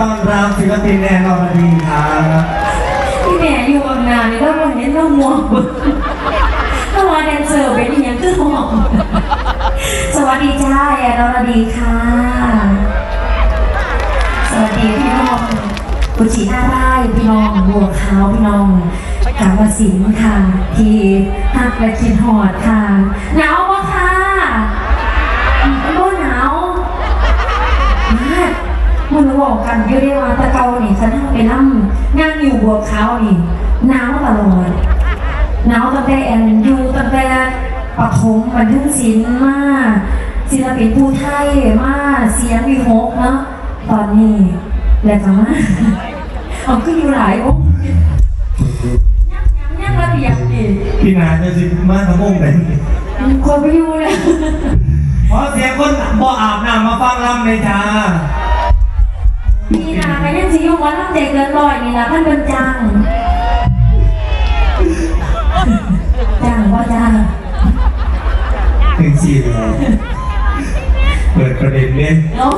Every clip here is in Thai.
ต้อนรับศิลปินแอนอรดีครับพี่แม่อยู่บางนานนี่ก็วันนี้เรามองถ้าว่าแดนเซอร์เป็นอย่างคือหอมสวัสดีจ้าแอนอรดีค่ะ สวัสดีพี่น้องกุชินาไร่พี่น้องบัวขาวพี่น้องกาลสินธุ์ค่ะ ที่หักและคิดหอดค่ะหนาวปะค่ะ มันบอกกันอยู่ได้ว่าตะเกานี่ฉันทำไปนั่งนั่งอยู่บัวขาวนี่หนาวตลอดหนาวตั้งแต่แอนอยู่ตั้งแต่ปฐมบันทึกศิลป์มาศิลปินผู้ไทยมาเสียงวีหกเนาะตอนนี้แหละค่ะมาเอาขึ้นอยู่หลายองค์ยังยังยังระเบียบดิพี่นาจะสิมาขโมงไหนคนไปอยู่เลยขอเสียงคนบ่อาบน้ำมาฟังลำเลยจ้า มีนาก็ยังสิอยู่วันน้ำใจเกินร้อยนี่นะท่านเป็นจัง จังว่าจังถึงสี่เลยเปิดประเด็นเนี่ยเนาะ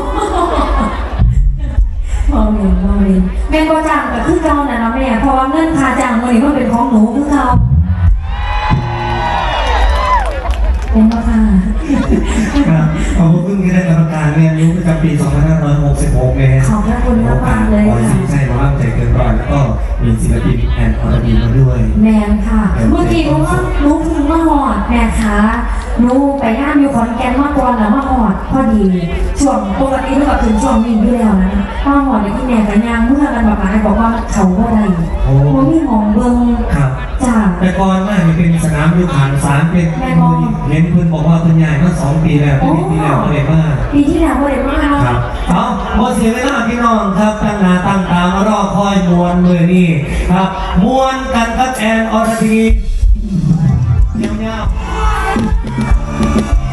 มองเห็นมองเห็นแม่ก็จังแต่คือเก่าน่ะเนาะแม่เพราะว่าเงินค่าจังมันนี่มันเป็นของหนูคือเก่า เป็นว่าค่ะครับขอบคุณที่ได้กรรมการเรียนรู้ประจำปี 2566นะฮะขอบพระคุณมากๆเลยขอค่ะสิใช่มาบ้างใจเกินร้อยแล้วก็มีศิลปินแอนอรดีมาด้วยแมนค่ะ เมื่อกี้รู้ว่ารู้เพิ่งมาหอดแม่คะรู้ไปงานอยู่ขอนแก่นมาก่อนแล้วมาหอดพอดี ช่วงปกติเมื่อก่อนถึงช่วงนี้อยู่แล้วนะมาหอดในที่แม่กันยางเมื่อกันแบบไหนบอกว่าเขาว่าได้โอ้ มันมีหมองเบิงครับจ้าแต่ก่อนว่ามันเป็นสนามยุทธานสารเป็นแม่บอกเห็นเพื่อนบอกว่าคุณยายมาสองปีแล้วปีที่แล้วก็เลยมาปีที่แล้วก็ได้มาครับเอาพอเสียเวลาพี่น้องครับตั้งหน้าตั้งตามารอคอยมวนมือนี่ครับมวนกันกับแอนอรดีเงี้ยวๆ